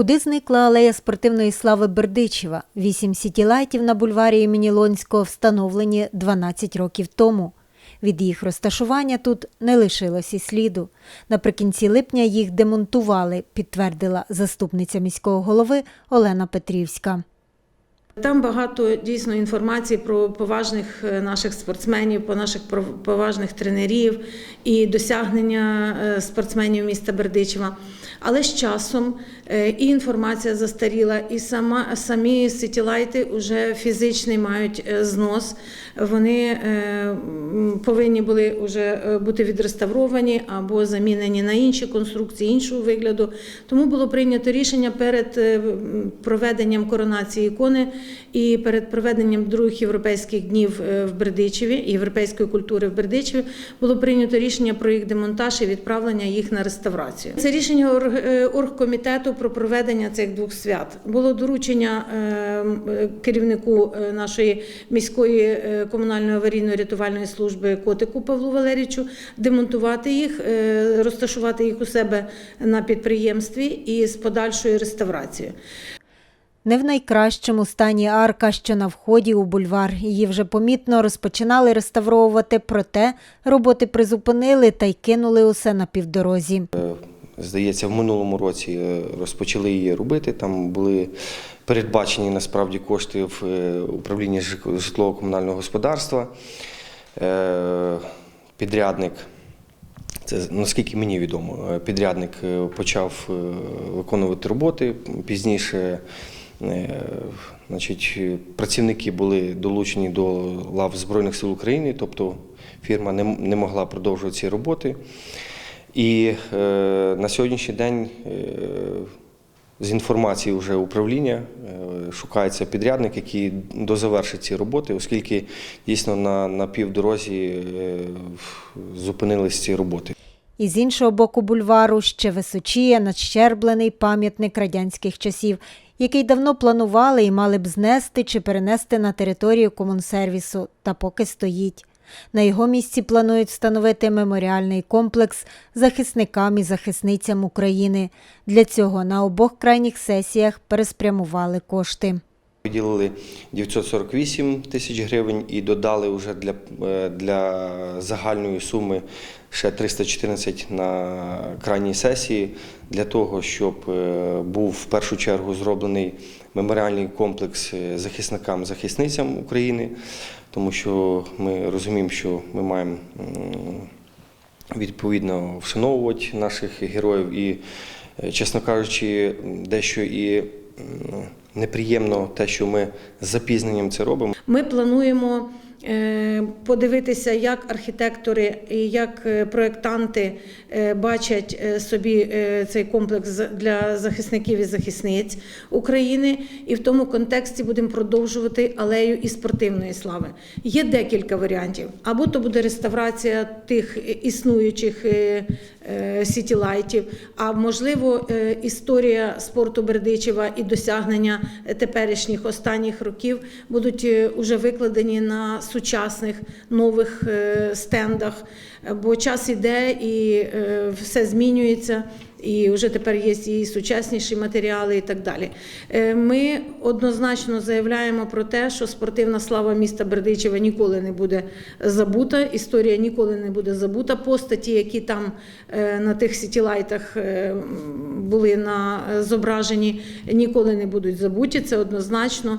Куди зникла алея спортивної слави Бердичева? Вісім сітілайтів на бульварі імені Лонського встановлені 12 років тому. Від їх розташування тут не лишилось і сліду. Наприкінці липня їх демонтували, підтвердила заступниця міського голови Олена Петрівська. Там багато дійсно інформації про поважних е, наших спортсменів, про наших поважних тренерів і досягнення е, спортсменів міста Бердичева. Але з часом е, і інформація застаріла, і сама самі сітілайти вже фізичний мають знос. Вони повинні були вже бути відреставровані або замінені на інші конструкції іншого вигляду. Тому було прийнято рішення перед проведенням коронації ікони і перед проведенням других європейських днів е, в Бердичеві, європейської культури в Бердичеві, було прийнято рішення про їх демонтаж і відправлення їх на реставрацію. Це рішення е, оргкомітету про проведення цих двох свят. Було доручення е, керівнику нашої міської комунальної аварійної рятувальної служби Котику Павлу Валерійовичу демонтувати їх, розташувати їх у себе на підприємстві і з подальшою реставрацією. Не в найкращому стані арка, що на вході у бульвар. Її вже помітно розпочинали реставровувати, проте роботи призупинили та й кинули усе на півдорозі. Здається, в минулому році е, розпочали її робити. Там були передбачені насправді кошти в е, управлінні житлово-комунального господарства. Е, Підрядник, це наскільки мені відомо, е, підрядник е, почав е, виконувати роботи. Пізніше е, значить, е, працівники були долучені до лав Збройних сил України, тобто фірма не, могла продовжувати ці роботи. І е, на сьогоднішній день е, з інформації вже управління е, шукається підрядник, який дозавершить ці роботи, оскільки дійсно на, на півдорозі е, зупинились ці роботи. І з іншого боку бульвару ще височіє надщерблений пам'ятник радянських часів, який давно планували і мали б знести чи перенести на територію комунсервісу, та поки стоїть. На його місці планують встановити меморіальний комплекс захисникам і захисницям України. Для цього на обох крайніх сесіях переспрямували кошти. Виділили 948 тисяч гривень і додали вже для, е, для загальної суми ще 314 на крайній сесії для того, щоб е, був в першу чергу зроблений меморіальний комплекс е, захисникам захисницям України, тому що ми розуміємо, що ми маємо відповідно вшановувати наших героїв і, чесно кажучи, дещо і неприємно те, що ми з запізненням це робимо. Ми плануємо подивитися, як архітектори і як е, проєктанти е, бачать е, собі е, цей комплекс для захисників і захисниць України. І в тому контексті будемо продовжувати алею і спортивної слави. Є декілька варіантів. Або то буде реставрація тих існуючих е, е, сітілайтів, а можливо, е, історія спорту Бердичева і досягнення теперішніх останніх років будуть е, уже викладені на сучасних нових е, стендах, бо час іде і е, все змінюється. І вже тепер є і сучасніші матеріали, і так далі. Е, Ми однозначно заявляємо про те, що спортивна слава міста Бердичева ніколи не буде забута. Історія ніколи не буде забута. Постаті, які там на тих сітілайтах були на зображені, ніколи не будуть забуті. Це однозначно.